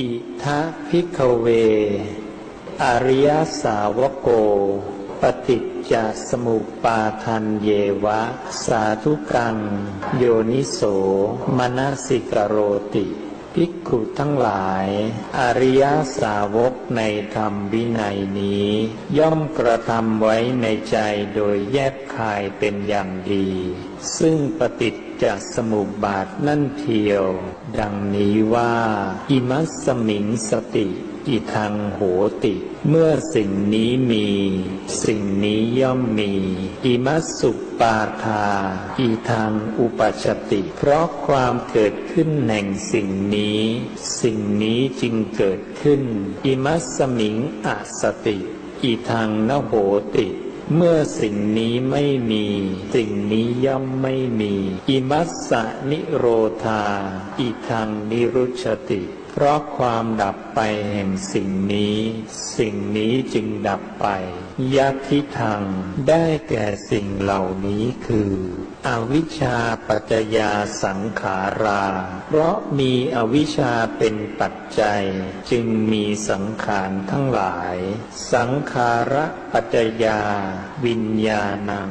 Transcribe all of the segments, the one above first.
อิทะพิกเว อริยสาวโก ปฏิจจสมุปปาทันเยวะ สาธุกัง โยนิโสมนสิกโรติ ภิกขุทั้งหลาย อริยสาวกในธรรมวินัยนี้ ย่อมกระทำไว้ในใจโดยแยบคายเป็นอย่างดี ซึ่งปฏิจจสมุปบาทนั่นเทียว ดังนี้ว่า อิมัสสมิงสติ อิทังโหติ เมื่อสิ่งนี้มี สิ่งนี้ย่อมมี อิมัสุปาทาอิทังอุปชติ เพราะความเกิดขึ้นแห่งสิ่งนี้ สิ่งนี้จึงเกิดขึ้น อิมัสมิงอสติอิทังนโหติเมื่อสิ่งนี้ไม่มี สิ่งนี้ย่อมไม่มี อิมัสสะนิโรธา อิทังนิรุชติ เพราะความดับไปแห่งสิ่งนี้ สิ่งนี้จึงดับไป ยัตทิทัง ได้แก่สิ่งเหล่านี้คือ อวิชชาปัจจยาสังขารา เพราะมีอวิชชาเป็นปัจจัย จึงมีสังขารทั้งหลาย สังขาระปัจจยา วิญญาณัง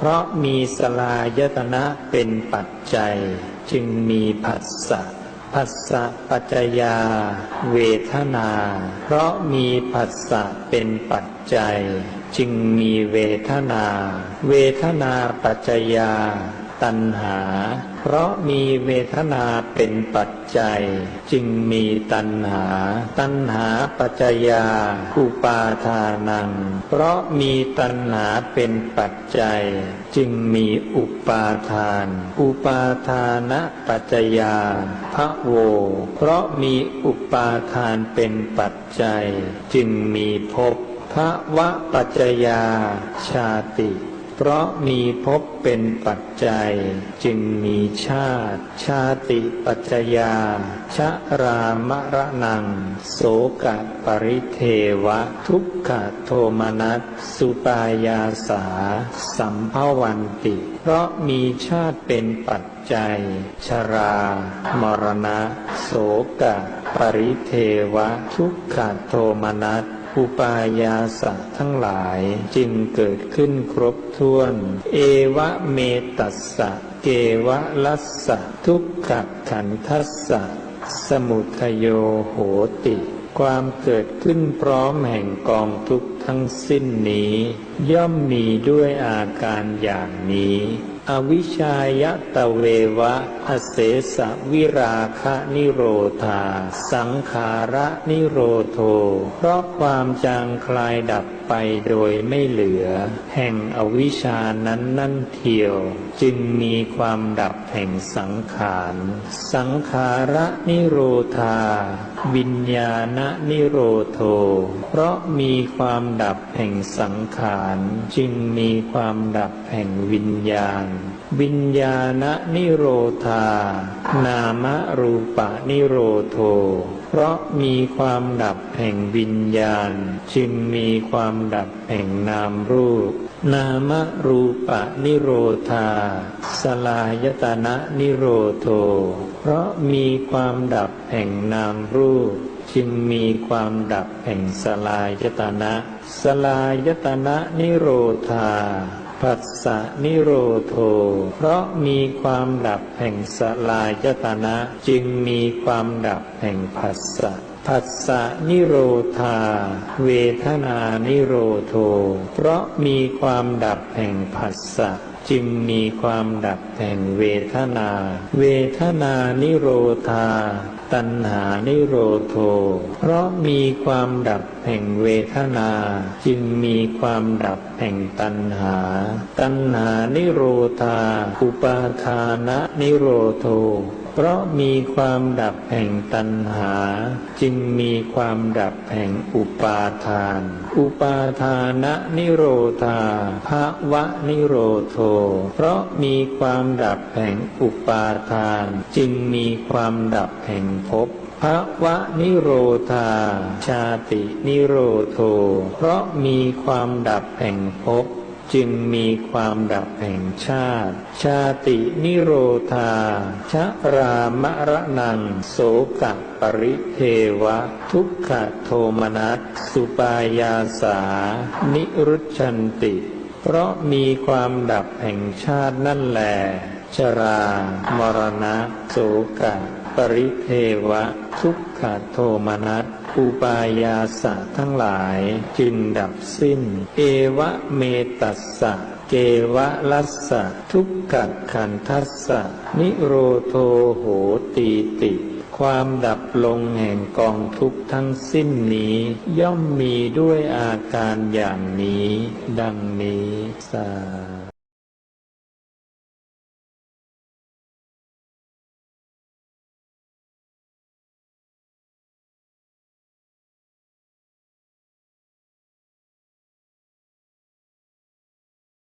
เพราะมีสลายตนะเป็นปัจจัย จึงมีผัสสะผัสสะปัจจยา เวทนา เพราะมีผัสสะเป็นปัจจัย จึงมีเวทนา เวทนาปัจจยา ตัณหา เพราะมีเวทนาเป็นปัจจัย จึงมีตัณหา ตัณหาปัจจยาอุปาทานัง เพราะมีตัณหาเป็นปัจจัย จึงมีอุปาทาน อุปาทานะปัจจยาพระโว เพราะมีอุปาทานเป็นปัจจัย จึงมีภพพระวะปัจจยาชาติ เพราะมีภพเป็นปัจจัย จึงมีชาติ ชาติปัจจยา ชะรามระนัง โสกะปริเทวะ ทุกขโทมนัสสุปายาสา สัมภวันติ เพราะมีชาติเป็นปัจจัย ชรา มรณะ โสกะ ปริเทวะ ทุกขโทมนัส อุปายาสะทั้งหลายจึงเกิดขึ้นครบถ้วน เอวะเมตัสสะ เกวะลัสสะ ทุกขขันทัสสะ สมุทโยโหติ ความเกิดขึ้นพร้อมแห่งกองทุกทั้งสิ้นนี้ ย่อมมีด้วยอาการอย่างนี้ อวิชายตะเววะอเสสะวิราคะนิโรธา สังขาระนิโรโท เพราะความจางคลายดับไปโดยไม่เหลือ แห่งอวิชานั้นนั่นเทียว จึงมีความดับแห่งสังขาร สังขาระนิโรธาวิญญาณนิโรโท เพราะมีความดับแห่งสังขารจึงมีความดับแห่งวิญญาณ วิญญาณนิโรธา นามรูปะนิโรโท เพราะมีความดับแห่งวิญญาณ จึงมีความดับแห่งนามรูป นามรูปะนิโรธา สลายตนะนิโรโท เพราะมีความดับแห่งนามรูป จึงมีความดับแห่งสลายตนะ สลายตนะนิโรธาผัสสะนิโรโท เพราะมีความดับแห่งสลายตนะ จึงมีความดับแห่งผัสสะผัสสะนิโรธา เวทนานิโรโท เพราะมีความดับแห่งผัสสะจึงมีความดับแห่งเวทนา เวทนานิโรธา ตัณหานิโรโท เพราะมีความดับแห่งเวทนา จึงมีความดับแห่งตัณหา ตัณหานิโรธา อุปาทานะนิโรโท เพราะมีความดับแห่งตัณหา จึงมีความดับแห่งอุปาทาน อุปาทานะนิโรธาภาวะนิโรโท เพราะมีความดับแห่งอุปาทาน จึงมีความดับแห่งภพภวะนิโรธา ชาตินิโรโท เพราะมีความดับแห่งภพ จึงมีความดับแห่งชาติ ชาตินิโรธาชรามระนัง โสกะปริเทวะ ทุกขโทมนัส สุปายาสา นิรุชันติ เพราะมีความดับแห่งชาตินั่นแหลชรา มรณะ โสกะ ปริเทวะ ทุกขโทมนัส อุปายาสะทั้งหลายจึงดับสิ้น เอวะเมตัสสะเกวะลัสสะทุกขขันทัสสะนิโรโทโหตีติความดับลงแห่งกองทุกข์ทั้งสิ้นนี้ ย่อมมีด้วยอาการอย่างนี้ ดังนี้สา